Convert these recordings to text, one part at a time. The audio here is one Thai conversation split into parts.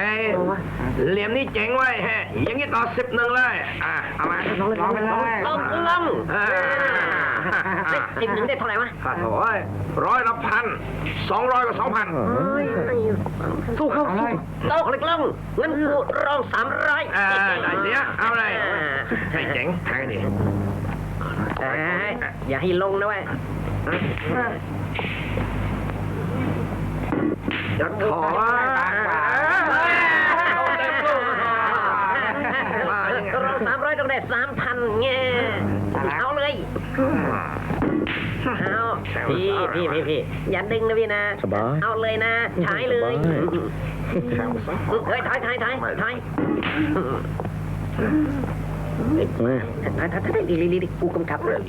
อ้ยเหลี่ยมนี่เจ๋งเว้ยฮะอย่างนี้ต่อสิบหนึ่งเลย อะเอามาลองลองไปเลยลองลองสิบหนึ่งได้เท่าไหร่วะข้าโถ่ร้อยละพันสองร้อยกับสองพันสู้เขาสู้โตกเล็กลงเงินกูรองสามร้อยอ่าได้เสียเอาเลยให้เจ๋งแทงดิอย่าให้ลงนะเว้ยจะขอเอาเต็มลูกมายังไง รองสามร้อย ต้องได้สามพันเงี้ยเอาเลย เอาพี่พี่พี่พี่อย่าดึงนะพี่นะ สบาย เอาเลยนะใช้เลยสบาย เฮ้ยถ่ายถ่ายถ่ายถ่ายถ่ายแม่ถ่ายถ่ายถ่ายดีดีดีกูกำกับเลยอะ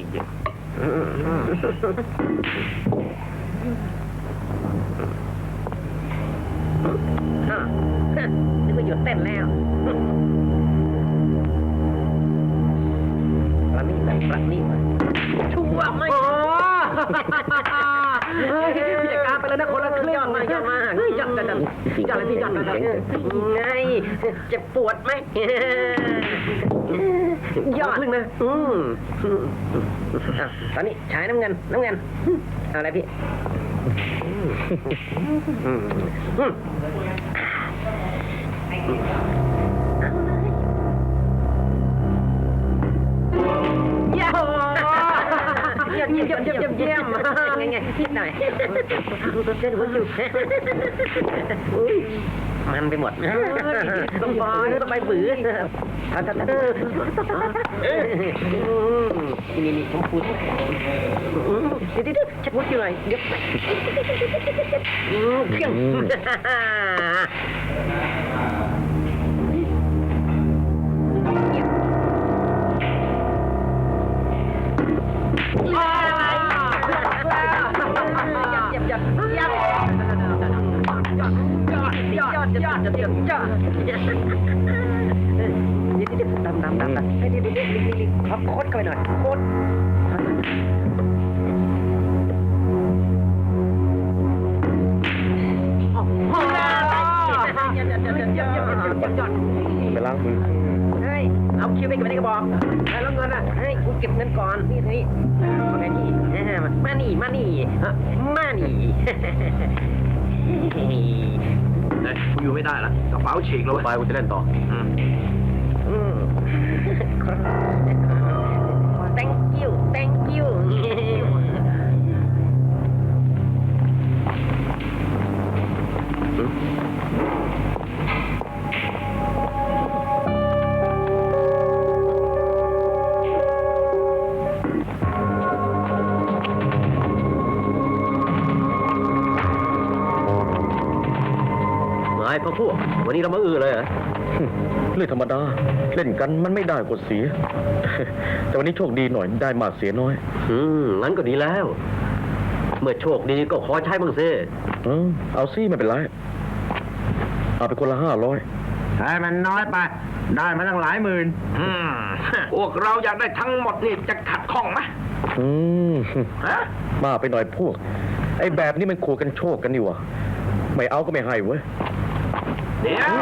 นึกว่าหยุดเต้นแล้ว ประณีตแบบประณีตชั่วไม่เฮ้ยพี่จัดการไปแล้วนะคนละเครื่องมายอดมากยอดจัดจัดยอดเลยพี่ยอดเลยไงเจ็บปวดไหมยอดนึงนะอืมอะตอนนี้ฉายน้ำเงินน้ำเงินเอาอะไรพี่อืมอืม มไงไงคิดหน่อยเส้นหัวจุกอุ้ยมันไปหมดต้องบอยต้องไปบือทันทันทันนี่นี่ผมพูดเดี๋ยวเดี๋ยวชักวุ้นอยู่หน่อยเดี๋ยวเพียง ดำดำดำดำเฮ้ยเดี๋ยวเดี๋ยวเดี๋ยวเดี๋ยวเขาโคตรเข้าไปหน่อยโคตรไปล้างมือเฮ้ย เอาคิวไปก็บในกระบอกแล้วเงินอะ เฮ้ย กูเก็บเงินก่อน นี่นี่มานี่มานี่ มานี่ มานี่ เฮ้ยกูอยู่ไม่ได้ละกระเป๋าฉีกแล้วไปเว้ยกูจะเล่นต่ออืมอืม thank you thank you ไอ้พ่อพวก วันนี้เรามาอื้อเลยเหรอเรื่องธรรมดา เล่นกันมันไม่ได้กดเสีย แต่วันนี้โชคดีหน่อยได้มากเสียน้อย อืมงั้นก็ดีแล้ว เมื่อโชคดีก็ขอใช้บ้างสิเออเอาซี่ไม่เป็นไร เอาไปคนละห้าร้อยใช้มันน้อยไป ได้มาตั้งหลายหมื่นอืมพวกเราอยากได้ทั้งหมดนี่จะขัดข้องไหมอืมฮะมาไปหน่อยพวก ไอ้แบบนี้มันขู่กันโชคกันนี่หวะไม่เอาก็ไม่ให้เว้ย เดี๋ยว